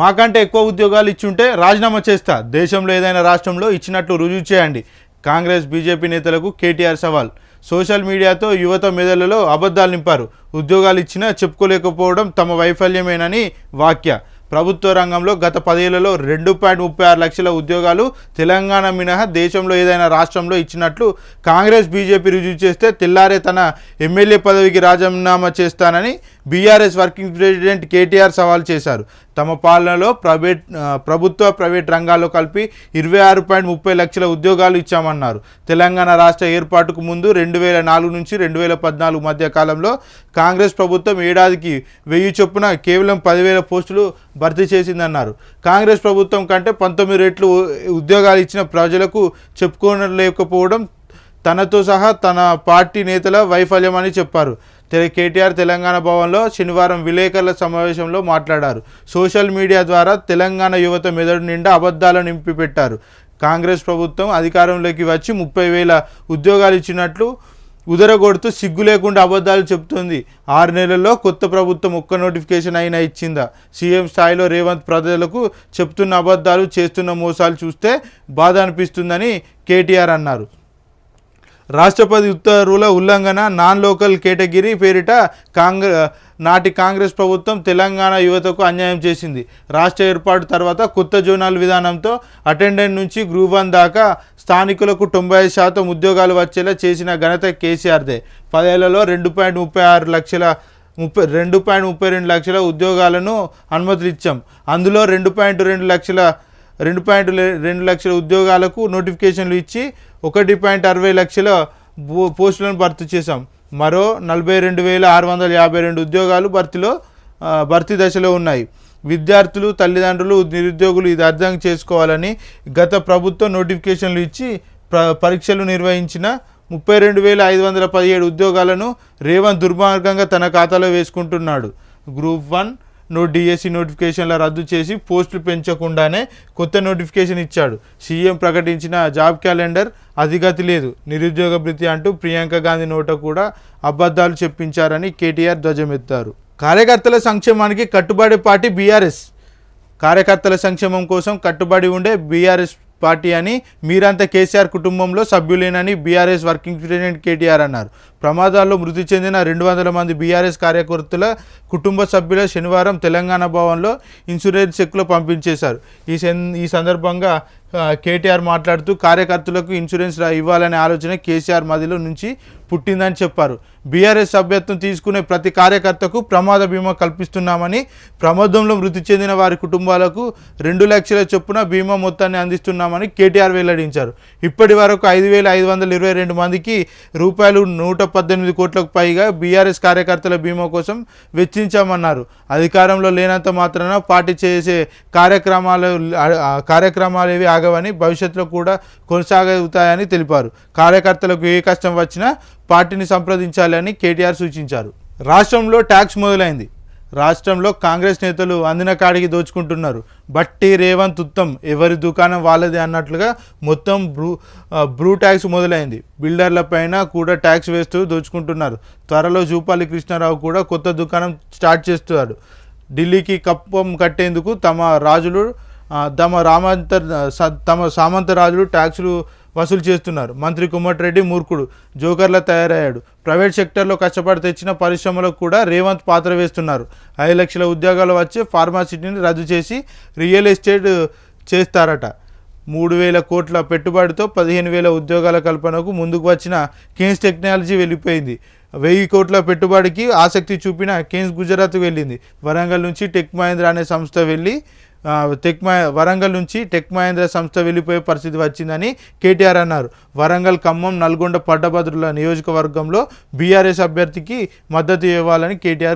మాకంటే ఎక్కువ ఉద్యోగాలు ఇచ్చుంటే రాజీనామా చేస్తా. దేశంలో ఏదైనా రాష్ట్రంలో ఇచ్చినట్లు రుజువు చేయండి. కాంగ్రెస్ బీజేపీ నేతలకు కేటీఆర్ సవాల్. సోషల్ మీడియాతో యువత మెదళ్ళలో అబద్ధాలు నింపారు. ఉద్యోగాలు ఇచ్చినా చెప్పుకోలేకపోవడం తమ వైఫల్యమేనని వాక్య. ప్రభుత్వ రంగంలో గత పదేళ్ళలో రెండు పాయింట్ ముప్పై ఆరు లక్షల ఉద్యోగాలు తెలంగాణ మినహా దేశంలో ఏదైనా రాష్ట్రంలో ఇచ్చినట్లు కాంగ్రెస్ బీజేపీ రుజువు చేస్తే తెల్లారే తన ఎమ్మెల్యే పదవికి రాజీనామా చేస్తానని బీఆర్ఎస్ వర్కింగ్ ప్రెసిడెంట్ కేటీఆర్ సవాల్ చేశారు. తమ పాలనలో ప్రైవేట్ ప్రభుత్వ ప్రైవేట్ రంగాల్లో కలిపి ఇరవై ఆరు పాయింట్ ముప్పై లక్షల ఉద్యోగాలు ఇచ్చామన్నారు. తెలంగాణ రాష్ట్ర ఏర్పాటుకు ముందు రెండు వేల నాలుగు నుంచి రెండు వేల పద్నాలుగు మధ్య కాలంలో కాంగ్రెస్ ప్రభుత్వం ఏడాదికి వెయ్యి చొప్పున కేవలం పదివేల పోస్టులు భర్తీ చేసిందన్నారు. కాంగ్రెస్ ప్రభుత్వం కంటే పంతొమ్మిది రెట్లు ఉద్యోగాలు ఇచ్చిన ప్రజలకు చెప్పుకోలేకపోవడం తనతో సహా తన పార్టీ నేతల వైఫల్యమని చెప్పారు. కేటీఆర్ తెలంగాణ భవన్లో శనివారం విలేకరుల సమావేశంలో మాట్లాడారు. సోషల్ మీడియా ద్వారా తెలంగాణ యువత మెదడు నిండా అబద్ధాలను నింపిపెట్టారు. కాంగ్రెస్ ప్రభుత్వం అధికారంలోకి వచ్చి ముప్పై వేల ఉద్యోగాలు ఇచ్చినట్లు ఉదరగొడుతూ సిగ్గు లేకుండా అబద్ధాలు చెబుతుంది. ఆరు నెలల్లో కొత్త ప్రభుత్వం ఒక్క నోటిఫికేషన్ అయినా ఇచ్చిందా? సీఎం స్థాయిలో రేవంత్ ప్రజలకు చెప్తున్న అబద్ధాలు చేస్తున్న మోసాలు చూస్తే బాధ అనిపిస్తుందని కేటీఆర్ అన్నారు. రాష్ట్రపతి ఉత్తర్వుల ఉల్లంఘన నాన్ లోకల్ కేటగిరీ పేరిట కాంగ్రె నాటి కాంగ్రెస్ ప్రభుత్వం తెలంగాణ యువతకు అన్యాయం చేసింది. రాష్ట్ర ఏర్పాటు తర్వాత కొత్త జోనల్ విధానంతో అటెండెంట్ నుంచి గ్రూప్ వన్ దాకా స్థానికులకు తొంభై శాతం ఉద్యోగాలు వచ్చేలా చేసిన ఘనత కేసీఆర్దే. పదేళ్ళలో రెండు పాయింట్ ముప్పై ఆరు లక్షల ముప్పై రెండు పాయింట్ ముప్పై రెండు లక్షల ఉద్యోగాలను అనుమతులు ఇచ్చాం అందులో రెండు పాయింట్ రెండు లక్షల రెండు పాయింట్ రెండు లక్షల ఉద్యోగాలకు నోటిఫికేషన్లు ఇచ్చి ఒకటి పాయింట్ అరవై లక్షల పోస్టులను భర్తీ చేశాం. మరో నలభై రెండు వేల ఆరు వందల యాభై రెండు ఉద్యోగాలు భర్తీలో భర్తీ దశలో ఉన్నాయి. విద్యార్థులు తల్లిదండ్రులు నిరుద్యోగులు ఇది అర్థం చేసుకోవాలని గత ప్రభుత్వం నోటిఫికేషన్లు ఇచ్చి ప్ర పరీక్షలు నిర్వహించిన ముప్పై రెండు వేల ఐదు వందల పదిహేడు ఉద్యోగాలను రేవంత్ దుర్మార్గంగా తన ఖాతాలో వేసుకుంటున్నాడు. గ్రూప్ వన్ నో డిఎస్సి నోటిఫికేషన్ల రద్దు చేసి పోస్టులు పెంచకుండానే కొత్త నోటిఫికేషన్ ఇచ్చాడు. సీఎం ప్రకటించిన జాబ్ క్యాలెండర్ అధిగతి లేదు. నిరుద్యోగ భృతి అంటూ ప్రియాంక గాంధీ నోట కూడా అబద్ధాలు చెప్పించారని కేటీఆర్ ధ్వజమెత్తారు. కార్యకర్తల సంక్షేమానికి కట్టుబడి పార్టీ బీఆర్ఎస్ కార్యకర్తల సంక్షేమం కోసం కట్టుబడి ఉండే బీఆర్ఎస్ పార్టీ అని మీరంతా కేసీఆర్ కుటుంబంలో సభ్యులేనని బీఆర్ఎస్ వర్కింగ్ ప్రెసిడెంట్ కేటీఆర్ అన్నారు. ప్రమాదాల్లో మృతి చెందిన రెండు వందల మంది బీఆర్ఎస్ కార్యకర్తల కుటుంబ సభ్యుల శనివారం తెలంగాణ భవన్లో ఇన్సూరెన్స్ చెక్లు పంపించేశారు. ఈ సెన్ ఈ సందర్భంగా కేటీఆర్ మాట్లాడుతూ కార్యకర్తలకు ఇన్సూరెన్స్ ఇవ్వాలనే ఆలోచన కేసీఆర్ మదిలో నుంచి పుట్టిందని చెప్పారు. బీఆర్ఎస్ సభ్యత్వం తీసుకునే ప్రతి కార్యకర్తకు ప్రమాద బీమా కల్పిస్తున్నామని ప్రమాదంలో మృతి చెందిన వారి కుటుంబాలకు రెండు లక్షల చొప్పున బీమా మొత్తాన్ని అందిస్తున్నామని కేటీఆర్ వెల్లడించారు. ఇప్పటి వరకు ఐదు వేల ఐదు వందల ఇరవై రెండు మందికి రూపాయలు నూట పద్దెనిమిది కోట్లకు పైగా బీఆర్ఎస్ కార్యకర్తల బీమా కోసం వెచ్చించామన్నారు. అధికారంలో లేనంత మాత్రాన పార్టీ చేసే కార్యక్రమాలు కార్యక్రమాలు ఏవి ఆగవని భవిష్యత్తులో కూడా కొనసాగుతాయని తెలిపారు. కార్యకర్తలకు ఏ కష్టం వచ్చినా పార్టీని సంప్రదించాలని కేటీఆర్ సూచించారు. రాష్ట్రంలో ట్యాక్స్ మొదలైంది. రాష్ట్రంలో కాంగ్రెస్ నేతలు అందిన కాడికి దోచుకుంటున్నారు. బట్టి రేవంత్ ఉత్తమ్ ఎవరి దుకాణం వాళ్ళది అన్నట్లుగా మొత్తం బ్రూ బ్రూ ట్యాక్స్ మొదలైంది. బిల్డర్ల పైన కూడా ట్యాక్స్ వేస్తూ దోచుకుంటున్నారు. త్వరలో జూపాలి కృష్ణారావు కూడా కొత్త దుకాణం స్టార్ట్ చేస్తున్నారు. ఢిల్లీకి కప్పం కట్టేందుకు తమ రాజులు తమ రామంత స- తమ సామంత రాజులు ట్యాక్సులు వసూలు చేస్తున్నారు. మంత్రి కుమ్మటిరెడ్డి మూర్ఖుడు జోకర్లా తయారయ్యాడు. ప్రైవేట్ సెక్టర్లో కష్టపడి తెచ్చిన పరిశ్రమలకు కూడా రేవంత్ పాత్ర వేస్తున్నారు. ఐదు లక్షల ఉద్యోగాలు వచ్చి ఫార్మాసిటీని రద్దు చేసి రియల్ ఎస్టేట్ చేస్తారట. మూడు వేల కోట్ల పెట్టుబడితో పదిహేను వేల ఉద్యోగాల కల్పనకు ముందుకు వచ్చిన కేన్స్ టెక్నాలజీ వెళ్ళిపోయింది. వెయ్యి కోట్ల పెట్టుబడికి ఆసక్తి చూపిన కేన్స్ గుజరాత్ వెళ్ళింది. వరంగల్ నుంచి టెక్ మహేంద్ర అనే సంస్థ వెళ్ళి టెక్ వరంగల్ నుంచి టెక్ మహేంద్ర సంస్థ వెళ్ళిపోయే పరిస్థితి వచ్చిందని కేటీఆర్ అన్నారు. వరంగల్ ఖమ్మం నల్గొండ పట్టభద్రుల నియోజకవర్గంలో బీఆర్ఎస్ అభ్యర్థికి మద్దతు ఇవ్వాలని కేటీఆర్